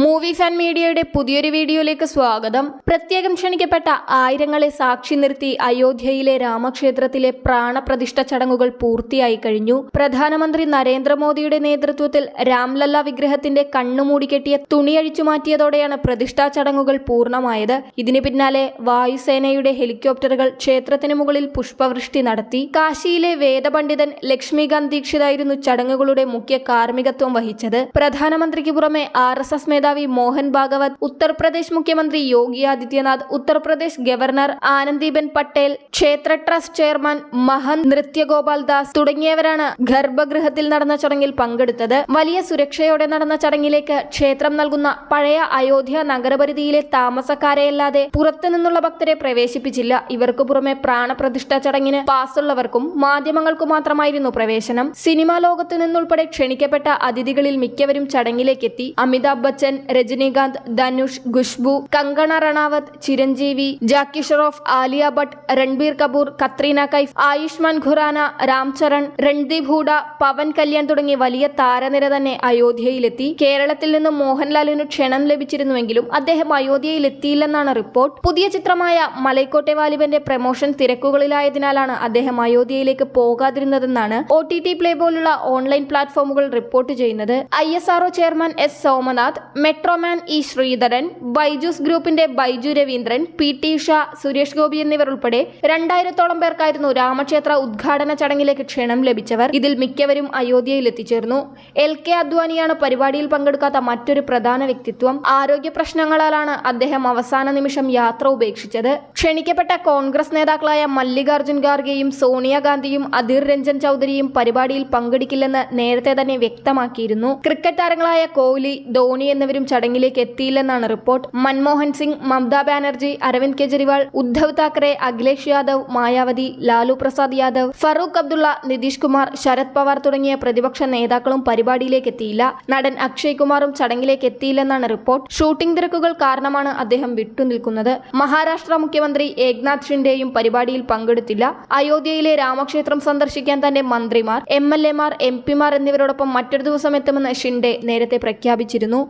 Movie fan മീഡിയയുടെ പുതിയൊരു വീഡിയോയിലേക്ക് സ്വാഗതം. പ്രത്യേകം ക്ഷണിക്കപ്പെട്ട ആയിരങ്ങളെ സാക്ഷി നിർത്തി അയോധ്യയിലെ രാമക്ഷേത്രത്തിലെ പ്രാണപ്രതിഷ്ഠ ചടങ്ങുകൾ പൂർത്തിയായി കഴിഞ്ഞു. പ്രധാനമന്ത്രി നരേന്ദ്രമോദിയുടെ നേതൃത്വത്തിൽ രാംലല്ല വിഗ്രഹത്തിന്റെ കണ്ണുമൂടി കെട്ടിയ തുണിയഴിച്ചു മാറ്റിയതോടെയാണ് പ്രതിഷ്ഠാ ചടങ്ങുകൾ പൂർണമായത്. ഇതിനു പിന്നാലെ വായുസേനയുടെ ഹെലികോപ്റ്ററുകൾ ക്ഷേത്രത്തിന് മുകളിൽ പുഷ്പവൃഷ്ടി നടത്തി. കാശിയിലെ വേദപണ്ഡിതൻ ലക്ഷ്മികാന്ത് ദീക്ഷിതായിരുന്നു ചടങ്ങുകളുടെ മുഖ്യ കാർമ്മികത്വം വഹിച്ചത്. പ്രധാനമന്ത്രിക്ക് പുറമെ ആർ എസ് എസ് മേധാവി മോഹൻ ഭാഗവത് ഉത്തർപ്രദേശ് മുഖ്യമന്ത്രി യോഗി ആദിത്യനാഥ് ഉത്തർപ്രദേശ് ഗവർണർ ആനന്ദിബെൻ പട്ടേൽ ക്ഷേത്ര ട്രസ്റ്റ് ചെയർമാൻ മഹന്ത് നൃത്യഗോപാൽ ദാസ് തുടങ്ങിയവരാണ് ഗർഭഗൃഹത്തിൽ നടന്ന ചടങ്ങിൽ പങ്കെടുത്തത്. വലിയ സുരക്ഷയോടെ നടന്ന ചടങ്ങിലേക്ക് ക്ഷേത്രം നൽകുന്ന പഴയ അയോധ്യ നഗരപരിധിയിലെ താമസക്കാരെയല്ലാതെ പുറത്തുനിന്നുള്ള ഭക്തരെ പ്രവേശിപ്പിച്ചില്ല. ഇവർക്ക് പുറമെ പ്രാണപ്രതിഷ്ഠ ചടങ്ങിന് പാസുള്ളവർക്കും മാധ്യമങ്ങൾക്കും മാത്രമായിരുന്നു പ്രവേശനം. സിനിമാ ലോകത്തു നിന്നുൾപ്പെടെ ക്ഷണിക്കപ്പെട്ട അതിഥികളിൽ മിക്കവരും ചടങ്ങിലേക്കെത്തി. അമിതാഭ് ബച്ചൻ രജനീകാന്ത് ധനുഷ് ഖുഷ്ബു കങ്കണ റണാവത്ത് ചിരഞ്ജീവി ജാക്കി ഷറോഫ് ആലിയ ഭട്ട് രൺബീർ കപൂർ കത്രീന കൈഫ് ആയുഷ്മാൻ ഖുറാന രാം ചരൺ രൺദീപ് ഹൂഡ പവൻ കല്യാൺ തുടങ്ങി വലിയ താരനിര തന്നെ അയോധ്യയിലെത്തി. കേരളത്തിൽ നിന്നും മോഹൻലാലിന് ക്ഷണം ലഭിച്ചിരുന്നുവെങ്കിലും അദ്ദേഹം അയോധ്യയിൽ എത്തിയില്ലെന്നാണ് റിപ്പോർട്ട്. പുതിയ ചിത്രമായ മലൈക്കോട്ടെ വാലിബന്റെ പ്രമോഷൻ തിരക്കുകളിലായതിനാലാണ് അദ്ദേഹം അയോധ്യയിലേക്ക് പോകാതിരുന്നതെന്നാണ് ഒ ടി ടി പ്ലേ പോലുള്ള ഓൺലൈൻ പ്ലാറ്റ്ഫോമുകൾ റിപ്പോർട്ട് ചെയ്യുന്നത്. I S chairman S Somanath metroman E Sreedharan Byju's ഗ്രൂപ്പിന്റെ ബൈജു രവീന്ദ്രൻ പി ടി ഷാ സുരേഷ് ഗോപി എന്നിവർ ഉൾപ്പെടെ രണ്ടായിരത്തോളം പേർക്കായിരുന്നു രാമക്ഷേത്ര ഉദ്ഘാടന ചടങ്ങിലേക്ക് ക്ഷണം ലഭിച്ചവർ. ഇതിൽ മിക്കവരും അയോധ്യയിൽ എത്തിച്ചേർന്നു. എൽ കെ അദ്വാനിയാണ് പരിപാടിയിൽ പങ്കെടുക്കാത്ത മറ്റൊരു പ്രധാന വ്യക്തിത്വം. ആരോഗ്യ പ്രശ്നങ്ങളാലാണ് അദ്ദേഹം അവസാന നിമിഷം യാത്ര ഉപേക്ഷിച്ചത്. ക്ഷണിക്കപ്പെട്ട കോൺഗ്രസ് നേതാക്കളായ മല്ലികാർജുൻ ഖാർഗെയും സോണിയാഗാന്ധിയും അധീർ രഞ്ജൻ ചൌധരിയും പരിപാടിയിൽ പങ്കെടുക്കില്ലെന്ന് നേരത്തെ തന്നെ വ്യക്തമാക്കിയിരുന്നു. ക്രിക്കറ്റ് താരങ്ങളായ കോഹ്ലി ധോണി എന്നിവരും ചടങ്ങിലേക്ക് എത്തിയില്ലെന്നാണ് റിപ്പോർട്ട്. മൻമോഹൻ സിംഗ് മമതാ ബാനർജി അരവിന്ദ് കെജ്രിവാൾ ഉദ്ധവ് താക്കറെ അഖിലേഷ് യാദവ് മായാവതി ലാലു പ്രസാദ് യാദവ് ഫറൂഖ് അബ്ദുള്ള നിതീഷ് കുമാർ ശരത് പവാർ തുടങ്ങിയ പ്രതിപക്ഷ നേതാക്കളും പരിപാടിയിലേക്ക് എത്തിയില്ല. നടൻ അക്ഷയ് കുമാറും ചടങ്ങിലേക്ക് എത്തിയില്ലെന്നാണ് റിപ്പോർട്ട്. ഷൂട്ടിംഗ് തിരക്കുകൾ കാരണമാണ് അദ്ദേഹം വിട്ടുനിൽക്കുന്നത്. മഹാരാഷ്ട്ര മുഖ്യമന്ത്രി ഏക്നാഥ് ഷിൻഡെയും പരിപാടിയിൽ പങ്കെടുത്തില്ല. അയോധ്യയിലെ രാമക്ഷേത്രം സന്ദർശിക്കാൻ തന്റെ മന്ത്രിമാർ എം എൽ എമാർ എം പിമാർ എന്നിവരോടൊപ്പം മറ്റൊരു ദിവസം എത്തുമെന്ന് ഷിൻഡെ നേരത്തെ പ്രഖ്യാപിച്ചിരുന്നു.